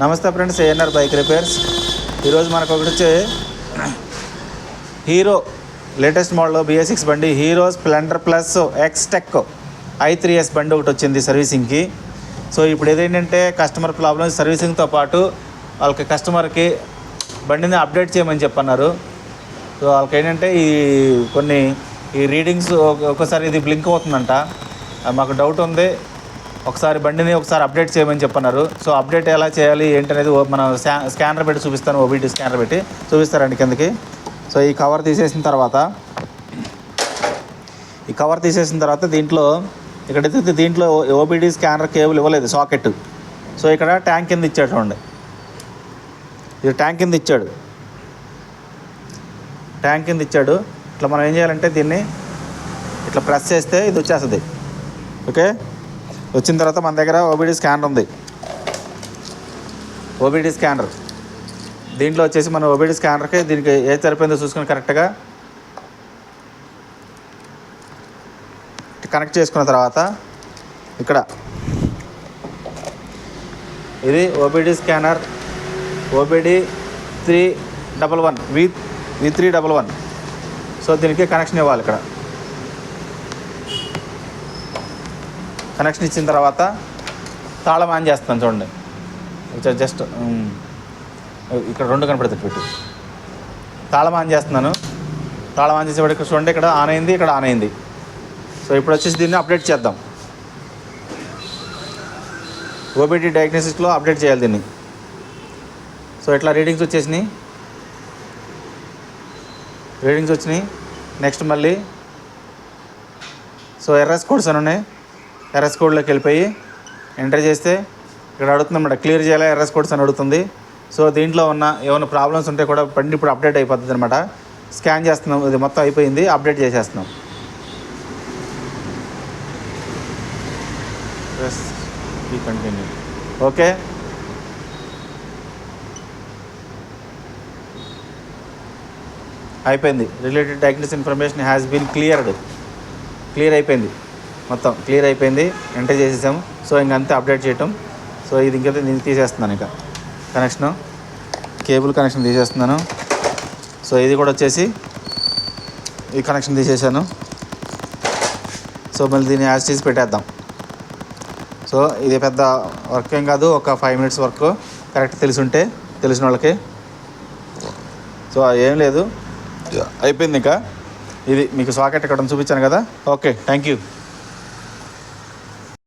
నమస్తే friends ANR bike repairs. ఈరోజు మనకు ఒకటి వచ్చి Hero latest model B S six బండి Hero Splendor plus Xtec I three S బండి ఒకటి వచ్చింది సర్వీసింగ్కి. సో ఇప్పుడు ఏదేంటంటే కస్టమర్ ప్రాబ్లమ్ సర్వీసింగ్తో పాటు వాళ్ళకి కస్టమర్కి బండిని అప్డేట్ చేయమని చెప్పన్నారు. సో వాళ్ళకి ఏంటంటే ఈ కొన్ని ఈ రీడింగ్స్ ఒకసారి ఇది బ్లింక్ అవుతుందంట. మాకు డౌట్ ఉంది ఒకసారి బండిని ఒకసారి అప్డేట్ చేయమని చెప్పన్నారు. సో అప్డేట్ ఎలా చేయాలి ఏంటి అనేది ఓ- మనం స్కా స్కానర్ పెట్టి చూపిస్తాను ఓబీటీ స్కానర్ పెట్టి. చూపిస్తారండి కిందకి. సో ఈ కవర్ తీసేసిన తర్వాత ఈ కవర్ తీసేసిన తర్వాత దీంట్లో ఇక్కడైతే దీంట్లో ఓబీడీ స్కానర్ కేబుల్ ఇవ్వలేదు సాకెట్ సో ఇక్కడ ట్యాంక్ కింద ఇచ్చాడు చూడండి. ఇది ట్యాంక్ కింద ఇచ్చాడు. ట్యాంక్ కింద ఇచ్చాడు. ఇట్లా మనం ఏం చేయాలంటే దీన్ని ఇట్లా ప్రెస్ చేస్తే ఇది వచ్చేస్తుంది. ఓకే? వచ్చిన తర్వాత మన దగ్గర ఓబీడీ స్కానర్ ఉంది. ఓబీడీ స్కానర్ దీంట్లో వచ్చేసి మన ఓబీడీ స్కానర్కి దీనికి ఏ సరిపోయిందో చూసుకుని కరెక్ట్గా కనెక్ట్ చేసుకున్న తర్వాత ఇక్కడ ఇది OBD scanner OBD three double one V V three double one so దీనికి కనెక్షన్ ఇవ్వాలి ఇక్కడ. కనెక్షన్ ఇచ్చిన తర్వాత తాళం ఆన్ చేస్తాను చూడండి. జస్ట్ ఇక్కడ రెండు కనపడుతుంది పెట్టు. తాళం ఆన్ చేస్తున్నాను. తాళం ఆన్ చేసేవాడు ఇక్కడ చూడండి ఇక్కడ ఆన్ అయింది ఇక్కడ ఆన్ అయింది. సో ఇప్పుడు వచ్చేసి దీన్ని అప్డేట్ చేద్దాం. ఓబీటీ డయాగ్నోసిస్లో అప్డేట్ చేయాలి దీన్ని. సో ఇట్లా రీడింగ్స్ వచ్చేసినాయి. రీడింగ్స్ వచ్చినాయి. నెక్స్ట్ మళ్ళీ. సో ఎర్రస్ కోడ్స్ అని ఉన్నాయి. ఎర్ఎస్ కోడ్లోకి వెళ్ళిపోయి ఎంటర్ చేస్తే ఇక్కడ అడుగుతుందన్నమాట క్లియర్ చేయాలా? ఎర్ఎస్ కోడ్స్ అని అడుగుతుంది. సో దీంట్లో ఉన్న ఏమైనా ప్రాబ్లమ్స్ ఉంటే కూడా బండి ఇప్పుడు అప్డేట్ అయిపోతుంది అనమాట స్కాన్ చేస్తున్నాం ఇది మొత్తం అయిపోయింది అప్డేట్ చేసేస్తున్నాం. కంటిన్యూ ఓకే అయిపోయింది. Related diagnose information has been cleared clear అయిపోయింది. మొత్తం క్లియర్ అయిపోయింది ఎంటర్ చేసేసాము. సో ఇంకంతే అప్డేట్ చేయటం. సో ఇది ఇంకైతే నేను తీసేస్తున్నాను ఇంకా. కనెక్షను కేబుల్ కనెక్షన్ తీసేస్తున్నాను. సో ఇది కూడా వచ్చేసి ఈ కనెక్షన్ తీసేసాను. సో మళ్ళీ దీన్ని యాజ్ చేసి పెట్టేద్దాం. సో ఇది పెద్ద వర్క్ ఏం కాదు ఒక ఫైవ్ మినిట్స్ వర్క్. కరెక్ట్ తెలిసి ఉంటే తెలిసిన వాళ్ళకి. సో ఏం లేదు. అయిపోయింది ఇంకా. ఇది మీకు సాకెట్ ఇక్కడ చూపించాను కదా. Okay thank you.